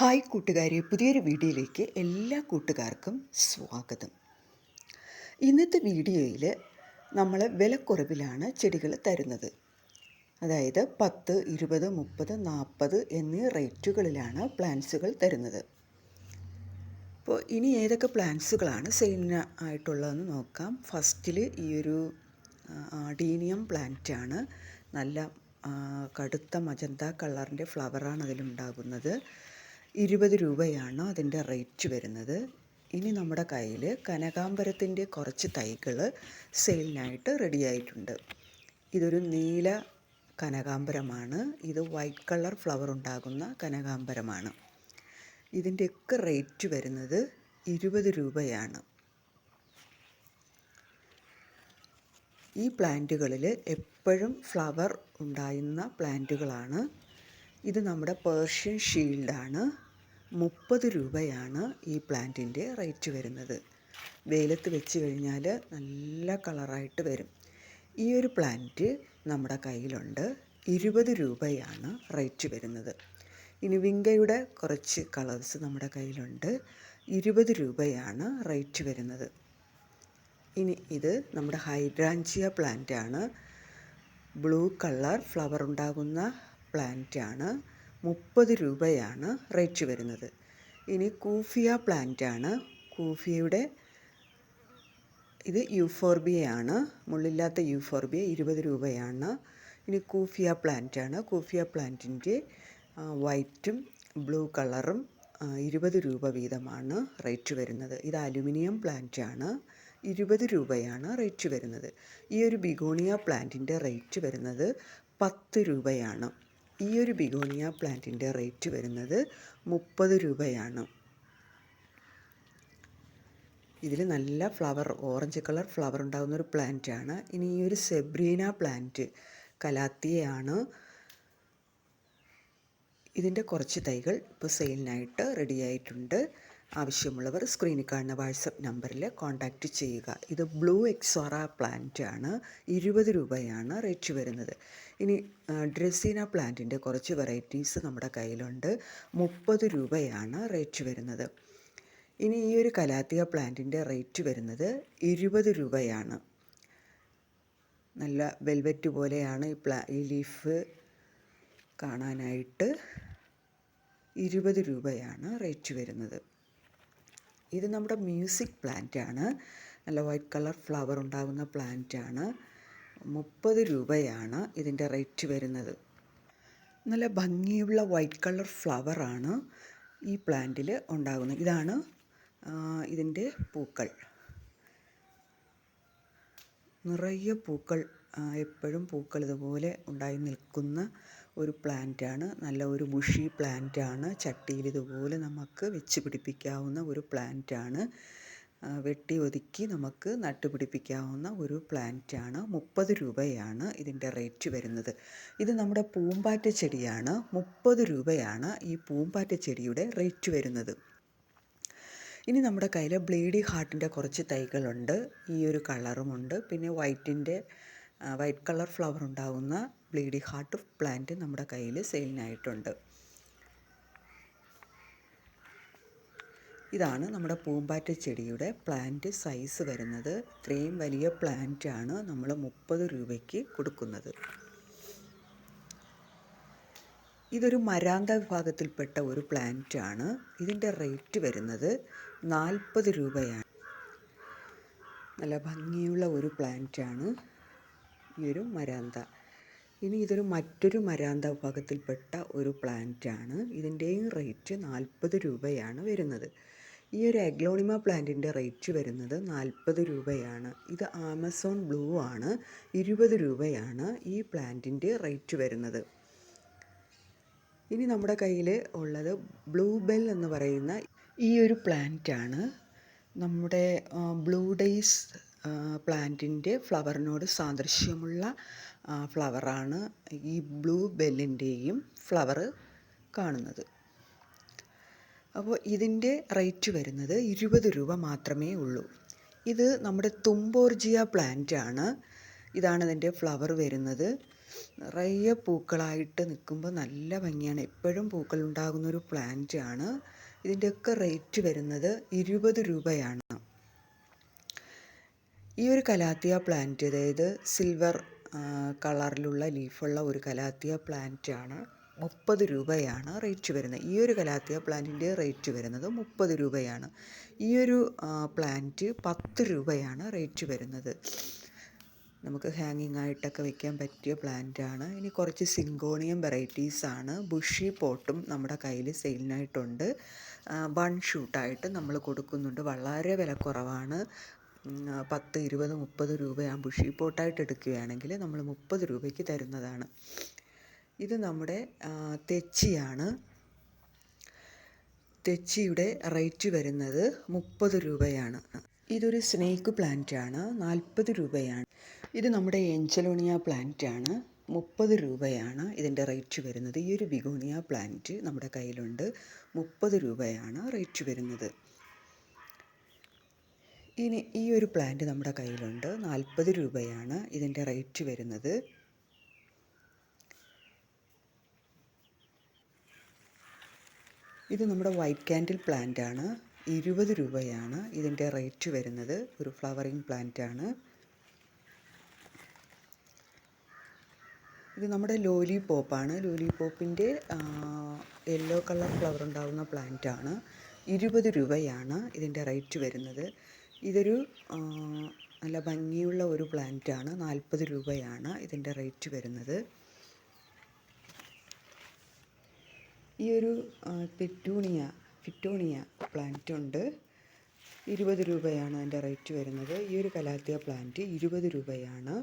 Hi കൂട്ടുകാരെ പുതിയൊരു വീഡിയോയിലേക്ക് എല്ലാ കൂട്ടുകാർക്കും സ്വാഗതം. ഇന്നത്തെ വീഡിയോയിൽ നമ്മൾ വിലക്കുറവിലാണ് ചെടികൾ തരുന്നത്. അതായത് പത്ത് ഇരുപത് മുപ്പത് നാൽപ്പത് എന്നീ റേറ്റുകളിലാണ് പ്ലാന്റ്സുകൾ തരുന്നത്. അപ്പോൾ ഇനി ഏതൊക്കെ പ്ലാന്റ്സുകളാണ് സെയിലിന് ആയിട്ടുള്ളതെന്ന് നോക്കാം. ഫസ്റ്റിൽ ഈ ഒരു ആഡീനിയം പ്ലാന്റാണ്. നല്ല കടുത്ത മജന്ത കളറിന്റെ ഫ്ലവറാണ് അതിലുണ്ടാകുന്നത്. ഇരുപത് രൂപയാണ് അതിന്റെ റേറ്റ് വരുന്നത്? ഇനി നമ്മുടെ കയ്യിൽ കനകാംബരത്തിന്റെ കുറച്ച് തൈകൾ സെയിലിനായിട്ട് റെഡിയായിട്ടുണ്ട് ഇതൊരു നീല കനകാംബരമാണ്. ഇത് വൈറ്റ് കളർ ഫ്ലവർ ഉണ്ടാകുന്ന കനകാംബരമാണ്. ഇതിന്റെയൊക്കെ റേറ്റ് വരുന്നത് ഇരുപത് രൂപയാണ്. ഈ പ്ലാന്റുകളിൽ എപ്പോഴും ഫ്ലവർ ഉണ്ടായിരുന്ന പ്ലാന്റുകളാണ്. ഇത് നമ്മുടെ പേർഷ്യൻ ഷീൽഡാണ് മുപ്പത് രൂപയാണ് ഈ പ്ലാന്റിന്റെ റേറ്റ് വരുന്നത്. വെയിലത്ത് വെച്ച് കഴിഞ്ഞാൽ നല്ല കളറായിട്ട് വരും. ഈ ഒരു പ്ലാന്റ് നമ്മുടെ കയ്യിലുണ്ട്. ഇരുപത് രൂപയാണ് റേറ്റ് വരുന്നത്. ഇനി വിങ്കയുടെ കുറച്ച് കളേഴ്സ് നമ്മുടെ കയ്യിലുണ്ട്. ഇരുപത് രൂപയാണ് റേറ്റ് വരുന്നത്. ഇനി ഇത് നമ്മുടെ ഹൈഡ്രാഞ്ചിയ പ്ലാന്റാണ്. ബ്ലൂ കളർ ഫ്ലവർ ഉണ്ടാകുന്ന പ്ലാന്റാണ്. ആണ് മുപ്പത് രൂപയാണ് റേറ്റ് വരുന്നത്. ഇനി കൂഫിയ പ്ലാന്റാണ് കൂഫിയയുടെ ഇത് യൂഫോർബിയയാണ് മുള്ളില്ലാത്ത യൂഫോർബിയ ഇരുപത് രൂപയാണ്. ഇനി കൂഫിയ പ്ലാന്റാണ് കൂഫിയ പ്ലാന്റിന്റെ വൈറ്റും ബ്ലൂ കളറും ഇരുപത് രൂപ വീതമാണ് റേറ്റ് വരുന്നത്. ഇത് അലുമിനിയം പ്ലാന്റാണ് ഇരുപത് രൂപയാണ് റേറ്റ് വരുന്നത്. ഈ ഒരു ബിഗോണിയ പ്ലാന്റിന്റെ റേറ്റ് വരുന്നത് പത്ത് രൂപയാണ്. ഈ ഒരു ബിഗോണിയ പ്ലാന്റിന്റെ റേറ്റ് വരുന്നത് മുപ്പത് രൂപയാണ്. ഇതിൽ നല്ല ഫ്ലവർ ഓറഞ്ച് കളർ ഫ്ലവർ ഉണ്ടാകുന്ന ഒരു പ്ലാന്റ് ആണ്. ഇനി ഈ ഒരു സെബ്രീന പ്ലാന്റ് കലാത്തിയാണ്. ഇതിന്റെ കുറച്ച് തൈകൾ ഇപ്പോൾ സെയിലിനായിട്ട് റെഡി ആയിട്ടുണ്ട്. ആവശ്യമുള്ളവർ സ്ക്രീനിൽ കാണുന്ന വാട്സപ്പ് നമ്പറിൽ കോൺടാക്റ്റ് ചെയ്യുക. ഇത് ബ്ലൂ എക്സോറ പ്ലാന്റ് ആണ്. ഇരുപത് രൂപയാണ് റേറ്റ് വരുന്നത്. ഇനി ഡ്രസീന പ്ലാന്റിന്റെ കുറച്ച് വെറൈറ്റീസ് നമ്മുടെ കയ്യിലുണ്ട്. മുപ്പത് രൂപയാണ് റേറ്റ് വരുന്നത്. ഇനി ഈ ഒരു കലാത്തിയ പ്ലാന്റിന്റെ റേറ്റ് വരുന്നത് ഇരുപത് രൂപയാണ്. നല്ല വെൽവെറ്റ് പോലെയാണ് ഈ പ്ലാ ഈ ലീഫ് കാണാനായിട്ട്. ഇരുപത് രൂപയാണ് റേറ്റ് വരുന്നത്. ഇത് നമ്മുടെ മ്യൂസിക് പ്ലാന്റ് ആണ്. നല്ല വൈറ്റ് കളർ ഫ്ലവർ ഉണ്ടാകുന്ന പ്ലാന്റ് ആണ്. മുപ്പത് രൂപയാണ് ഇതിന്റെ റേറ്റ് വരുന്നത്. നല്ല ഭംഗിയുള്ള വൈറ്റ് കളർ ഫ്ലവറാണ് ഈ പ്ലാന്റിൽ ഉണ്ടാകുന്നത്. ഇതാണ് ഇതിന്റെ പൂക്കൾ. നിറയെ പൂക്കൾ എപ്പോഴും പൂക്കൾ ഇതുപോലെ ഉണ്ടായി നിൽക്കുന്ന ഒരു പ്ലാന്റാണ്. നല്ല ഒരു ബുഷി പ്ലാന്റാണ്. ചട്ടിയിൽ ഇതുപോലെ നമുക്ക് വെച്ച് പിടിപ്പിക്കാവുന്ന ഒരു പ്ലാന്റാണ്. വെട്ടി ഒതുക്കി നമുക്ക് നട്ടുപിടിപ്പിക്കാവുന്ന ഒരു പ്ലാന്റാണ്. മുപ്പത് രൂപയാണ് ഇതിന്റെ റേറ്റ് വരുന്നത്. ഇത് നമ്മുടെ പൂമ്പാറ്റ ചെടിയാണ്. മുപ്പത് രൂപയാണ് ഈ പൂമ്പാറ്റ ചെടിയുടെ റേറ്റ് വരുന്നത്. ഇനി നമ്മുടെ കയ്യിൽ ബ്ലീഡി ഹാർട്ടിന്റെ കുറച്ച് തൈകളുണ്ട്. ഈ ഒരു കളറുമുണ്ട്. പിന്നെ വൈറ്റിന്റെ വൈറ്റ് കളർ ഫ്ലവർ ഉണ്ടാകുന്ന ബ്ലേഡി ഹാർട്ട് പ്ലാന്റ് നമ്മുടെ കയ്യിൽ സെയിലിനായിട്ടുണ്ട്. ഇതാണ് നമ്മുടെ പൂമ്പാറ്റ ചെടിയുടെ പ്ലാന്റ് സൈസ് വരുന്നത്. ഇത്രയും വലിയ പ്ലാന്റാണ് നമ്മൾ മുപ്പത് രൂപയ്ക്ക് കൊടുക്കുന്നത്. ഇതൊരു മരാന്ത വിഭാഗത്തിൽപ്പെട്ട ഒരു പ്ലാന്റാണ് ഇതിന്റെ റേറ്റ് വരുന്നത് നാൽപ്പത് രൂപയാണ്. നല്ല ഭംഗിയുള്ള ഒരു പ്ലാന്റാണ് ഈ ഒരു മരാന്ത. ഇനി ഇതൊരു മറ്റൊരു മരാന്ത വിഭാഗത്തിൽപ്പെട്ട ഒരു പ്ലാന്റ് ആണ് ഇതിന്റെയും റേറ്റ് നാൽപ്പത് രൂപയാണ് വരുന്നത്. ഈ ഒരു അഗ്ലോണിമ പ്ലാന്റിന്റെ റേറ്റ് വരുന്നത് നാൽപ്പത് രൂപയാണ്. ഇത് ആമസോൺ ബ്ലൂ ആണ്. ഇരുപത് രൂപയാണ് ഈ പ്ലാന്റിന്റെ റേറ്റ് വരുന്നത്. ഇനി നമ്മുടെ കയ്യിൽ ഉള്ളത് ബ്ലൂ ബെൽ എന്ന് പറയുന്ന ഈ ഒരു പ്ലാന്റ് ആണ് നമ്മുടെ ബ്ലൂ ഡേയ്സ് പ്ലാന്റിന്റെ ഫ്ലവറിനോട് സാദൃശ്യമുള്ള ഫ്ലവറാണ് ഈ ബ്ലൂ ബെല്ലിന്റെയും ഫ്ലവർ കാണുന്നത്. അപ്പോൾ ഇതിന്റെ റേറ്റ് വരുന്നത് ഇരുപത് രൂപ മാത്രമേ ഉള്ളൂ. ഇത് നമ്മുടെ തുമ്പോർജിയ പ്ലാന്റ് ആണ്. ഇതാണ് ഇതിന്റെ ഫ്ലവർ വരുന്നത്. നിറയെ പൂക്കളായിട്ട് നിൽക്കുമ്പോൾ നല്ല ഭംഗിയാണ്. എപ്പോഴും പൂക്കൾ ഉണ്ടാകുന്ന ഒരു പ്ലാന്റ് ആണ്. ഇതിന്റെയൊക്കെ റേറ്റ് വരുന്നത് ഇരുപത് രൂപയാണ്. ഈ ഒരു കലാത്തിയ പ്ലാന്റ് അതായത് സിൽവർ കളറിലുള്ള ലീഫുള്ള ഒരു കലാത്തിയ പ്ലാന്റ് ആണ്. മുപ്പത് രൂപയാണ് റേറ്റ് വരുന്നത്. ഈ ഒരു കലാത്തിയ പ്ലാന്റിന്റെ റേറ്റ് വരുന്നത് മുപ്പത് രൂപയാണ്. ഈ ഒരു പ്ലാന്റ് പത്ത് രൂപയാണ് റേറ്റ് വരുന്നത്. നമുക്ക് ഹാങ്ങിങ് ആയിട്ടൊക്കെ വെക്കാൻ പറ്റിയ പ്ലാന്റ് ആണ്. ഇനി കുറച്ച് സിങ്കോണിയം വെറൈറ്റീസ് ആണ്. ബുഷി പോട്ടും നമ്മുടെ കയ്യിൽ സെയിലിനായിട്ടുണ്ട് വൺ ഷൂട്ടായിട്ട് നമ്മൾ കൊടുക്കുന്നുണ്ട്. വളരെ വില കുറവാണ് പത്ത് ഇരുപത് മുപ്പത് രൂപയാണ് ബുഷി പോട്ടായിട്ട് എടുക്കുകയാണെങ്കിൽ നമ്മൾ മുപ്പത് രൂപയ്ക്ക് തരുന്നതാണ്. ഇത് നമ്മുടെ തെച്ചിയാണ്. തെച്ചിയുടെ റേറ്റ് വരുന്നത് മുപ്പത് രൂപയാണ്. ഇതൊരു സ്നേക്ക് പ്ലാന്റ് ആണ് നാൽപ്പത് രൂപയാണ്. ഇത് നമ്മുടെ എഞ്ചലോണിയ പ്ലാന്റ് ആണ് മുപ്പത് രൂപയാണ് ഇതിന്റെ റേറ്റ് വരുന്നത്. ഈ ഒരു ബിഗോണിയ പ്ലാന്റ് നമ്മുടെ കയ്യിലുണ്ട്. മുപ്പത് രൂപയാണ് റേറ്റ് വരുന്നത്. ഇനി ഈ ഒരു പ്ലാന്റ് നമ്മുടെ കയ്യിലുണ്ട്. നാൽപ്പത് രൂപയാണ് ഇതിന്റെ റേറ്റ് വരുന്നത്. ഇത് നമ്മുടെ വൈറ്റ് കാൻഡിൽ പ്ലാന്റ് ആണ്. ഇരുപത് രൂപയാണ് ഇതിന്റെ റേറ്റ് വരുന്നത്. ഒരു ഫ്ലവറിങ് പ്ലാന്റ് ആണ്. ഇത് നമ്മുടെ ലോലി പോപ്പാണ് ലോലി പോപ്പിന്റെ യെല്ലോ കളർ ഫ്ലവർ ഉണ്ടാകുന്ന പ്ലാന്റ് ആണ്. ഇരുപത് രൂപയാണ് ഇതിന്റെ റേറ്റ് വരുന്നത്. ഇതൊരു നല്ല ഭംഗിയുള്ള ഒരു പ്ലാന്റ് ആണ് നാൽപ്പത് രൂപയാണ് ഇതിന്റെ റേറ്റ് വരുന്നത്. ഈ ഒരു പെറ്റൂണിയ ഫിറ്റോണിയ പ്ലാന്റ് ഉണ്ട് ഇരുപത് രൂപയാണ് അതിന്റെ റേറ്റ് വരുന്നത്. ഈ ഒരു കലാത്തിയ പ്ലാന്റ് ഇരുപത് രൂപയാണ്.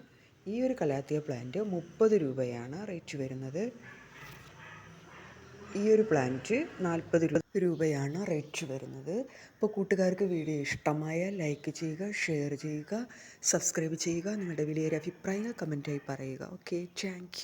ഈ ഒരു കലാത്തിയ പ്ലാന്റ് മുപ്പത് രൂപയാണ് റേറ്റ് വരുന്നത്. ഈ ഒരു പ്ലാന്റ് നാൽപ്പത് രൂപയാണ് റേറ്റ് വരുന്നത്. അപ്പോൾ കൂട്ടുകാർക്ക് വീഡിയോ ഇഷ്ടമായ ലൈക്ക് ചെയ്യുക ഷെയർ ചെയ്യുക സബ്സ്ക്രൈബ് ചെയ്യുക നിങ്ങളുടെ വലിയൊരു അഭിപ്രായങ്ങൾ കമന്റായി പറയുക. Okay thank